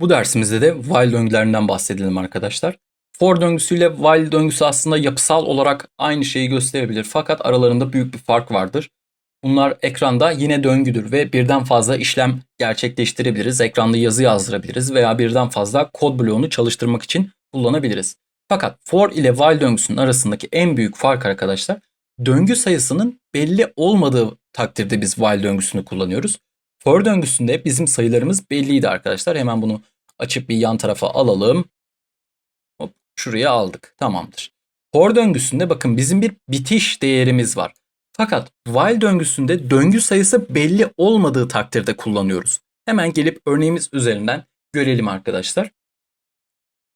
Bu dersimizde de while döngülerinden bahsedelim arkadaşlar. For döngüsüyle while döngüsü aslında yapısal olarak aynı şeyi gösterebilir fakat aralarında büyük bir fark vardır. Bunlar ekranda yine döngüdür ve birden fazla işlem gerçekleştirebiliriz. Ekranda yazı yazdırabiliriz veya birden fazla kod bloğunu çalıştırmak için kullanabiliriz. Fakat for ile while döngüsünün arasındaki en büyük fark arkadaşlar döngü sayısının belli olmadığı takdirde biz while döngüsünü kullanıyoruz. For döngüsünde bizim sayılarımız belliydi arkadaşlar. Hemen bunu açıp bir yan tarafa alalım. Hop, şuraya aldık. Tamamdır. For döngüsünde bakın bizim bir bitiş değerimiz var. Fakat while döngüsünde döngü sayısı belli olmadığı takdirde kullanıyoruz. Hemen gelip örneğimiz üzerinden görelim arkadaşlar.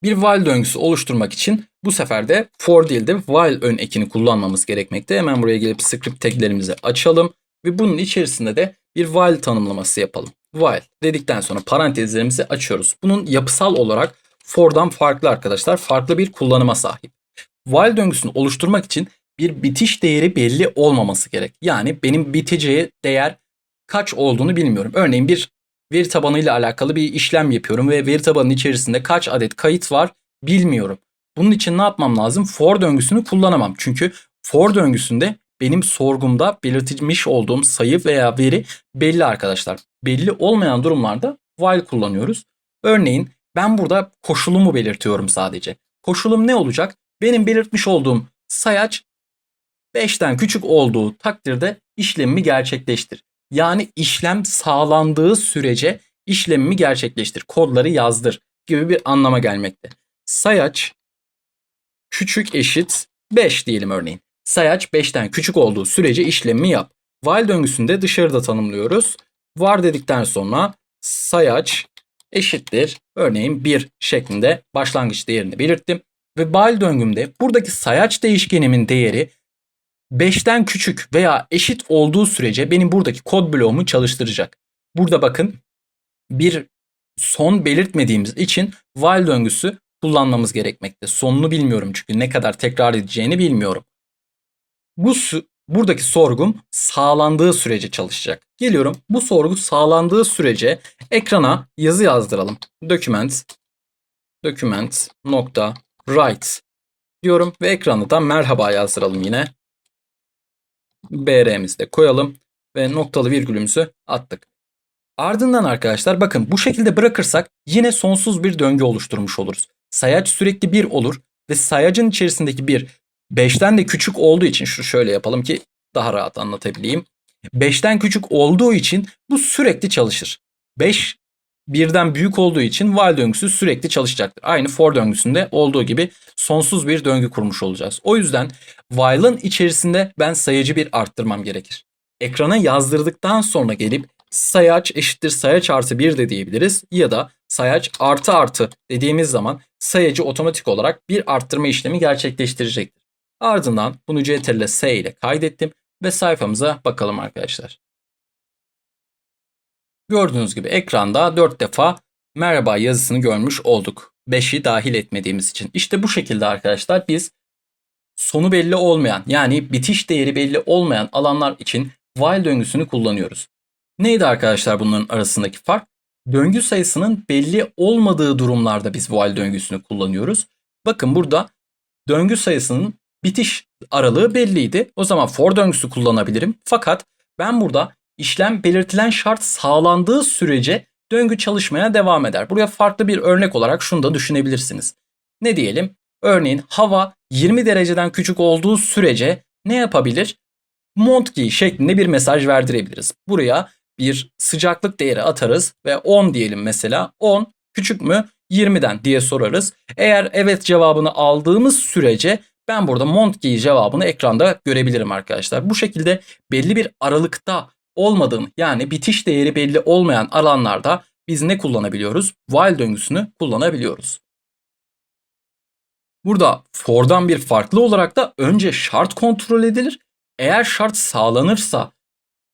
Bir while döngüsü oluşturmak için bu sefer de for değil de while ön ekini kullanmamız gerekmekte. Hemen buraya gelip script taglerimizi açalım ve bunun içerisinde de bir while tanımlaması yapalım. While dedikten sonra parantezlerimizi açıyoruz. Bunun yapısal olarak for'dan farklı arkadaşlar. Farklı bir kullanıma sahip. While döngüsünü oluşturmak için bir bitiş değeri belli olmaması gerek. Yani benim biteceği değer kaç olduğunu bilmiyorum. Örneğin bir veri tabanıyla alakalı bir işlem yapıyorum ve veri tabanının içerisinde kaç adet kayıt var bilmiyorum. Bunun için ne yapmam lazım? For döngüsünü kullanamam. Çünkü for döngüsünde benim sorgumda belirtilmiş olduğum sayı veya veri belli arkadaşlar. Belli olmayan durumlarda while kullanıyoruz. Örneğin ben burada koşulumu belirtiyorum sadece. Koşulum ne olacak? Benim belirtmiş olduğum sayaç 5'ten küçük olduğu takdirde işlemimi gerçekleştir. Yani işlem sağlandığı sürece işlemimi gerçekleştir. Kodları yazdır gibi bir anlama gelmekte. Sayaç küçük eşit 5 diyelim örneğin. Sayaç 5'ten küçük olduğu sürece işlemi yap. While döngüsünde dışarıda tanımlıyoruz. Var dedikten sonra sayaç eşittir. Örneğin 1 şeklinde başlangıç değerini belirttim. Ve while döngümde buradaki sayaç değişkenimin değeri 5'ten küçük veya eşit olduğu sürece benim buradaki kod bloğumu çalıştıracak. Burada bakın bir son belirtmediğimiz için while döngüsü kullanmamız gerekmekte. Sonunu bilmiyorum çünkü ne kadar tekrar edeceğini bilmiyorum. Bu buradaki sorgum sağlandığı sürece çalışacak. Geliyorum bu sorgu sağlandığı sürece ekrana yazı yazdıralım. Document document write diyorum ve ekrana da merhaba yazdıralım yine. BR'mizi de koyalım ve noktalı virgülümüzü attık. Ardından arkadaşlar bakın bu şekilde bırakırsak yine sonsuz bir döngü oluşturmuş oluruz. Sayaç sürekli 1 olur ve sayacın içerisindeki 1 5'ten de küçük olduğu için şu şöyle yapalım ki daha rahat anlatabileyim. 5'ten küçük olduğu için bu sürekli çalışır. 5 birden büyük olduğu için while döngüsü sürekli çalışacaktır. Aynı for döngüsünde olduğu gibi sonsuz bir döngü kurmuş olacağız. O yüzden while'ın içerisinde ben sayacı bir arttırmam gerekir. Ekrana yazdırdıktan sonra gelip sayaç eşittir sayaç artı 1 de diyebiliriz ya da sayaç artı artı dediğimiz zaman sayacı otomatik olarak bir arttırma işlemi gerçekleştirecektir. Ardından bunu ctrl s ile kaydettim ve sayfamıza bakalım arkadaşlar. Gördüğünüz gibi ekranda 4 defa merhaba yazısını görmüş olduk. 5'i dahil etmediğimiz için. İşte bu şekilde arkadaşlar biz sonu belli olmayan yani bitiş değeri belli olmayan alanlar için while döngüsünü kullanıyoruz. Neydi arkadaşlar bunların arasındaki fark? Döngü sayısının belli olmadığı durumlarda biz while döngüsünü kullanıyoruz. Bakın burada döngü sayısının bitiş aralığı belliydi. O zaman for döngüsü kullanabilirim. Fakat ben burada işlem belirtilen şart sağlandığı sürece döngü çalışmaya devam eder. Buraya farklı bir örnek olarak şunu da düşünebilirsiniz. Ne diyelim? Örneğin hava 20 dereceden küçük olduğu sürece ne yapabilir? Montki şeklinde bir mesaj verdirebiliriz. Buraya bir sıcaklık değeri atarız ve 10 diyelim mesela. 10 küçük mü 20'den diye sorarız. Eğer evet cevabını aldığımız sürece ben burada Montki cevabını ekranda görebilirim arkadaşlar. Bu şekilde belli bir aralıkta olmadığım yani bitiş değeri belli olmayan alanlarda biz ne kullanabiliyoruz? While döngüsünü kullanabiliyoruz. Burada for'dan bir farklı olarak da önce şart kontrol edilir. Eğer şart sağlanırsa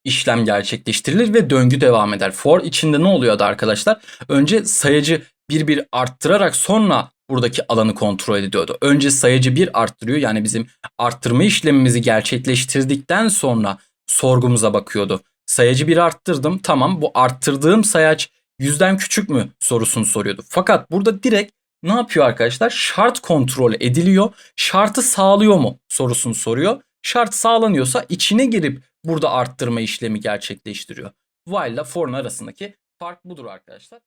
işlem gerçekleştirilir ve döngü devam eder. For içinde ne oluyordu arkadaşlar? Önce sayacı bir bir arttırarak sonra buradaki alanı kontrol ediyordu. Önce sayacı bir arttırıyor yani bizim arttırma işlemimizi gerçekleştirdikten sonra sorgumuza bakıyordu. Sayacı bir arttırdım tamam bu arttırdığım sayaç yüzden küçük mü sorusunu soruyordu. Fakat burada direkt ne yapıyor arkadaşlar? Şart kontrol ediliyor. Şartı sağlıyor mu sorusunu soruyor. Şart sağlanıyorsa içine girip burada arttırma işlemi gerçekleştiriyor. While ile for'un arasındaki fark budur arkadaşlar.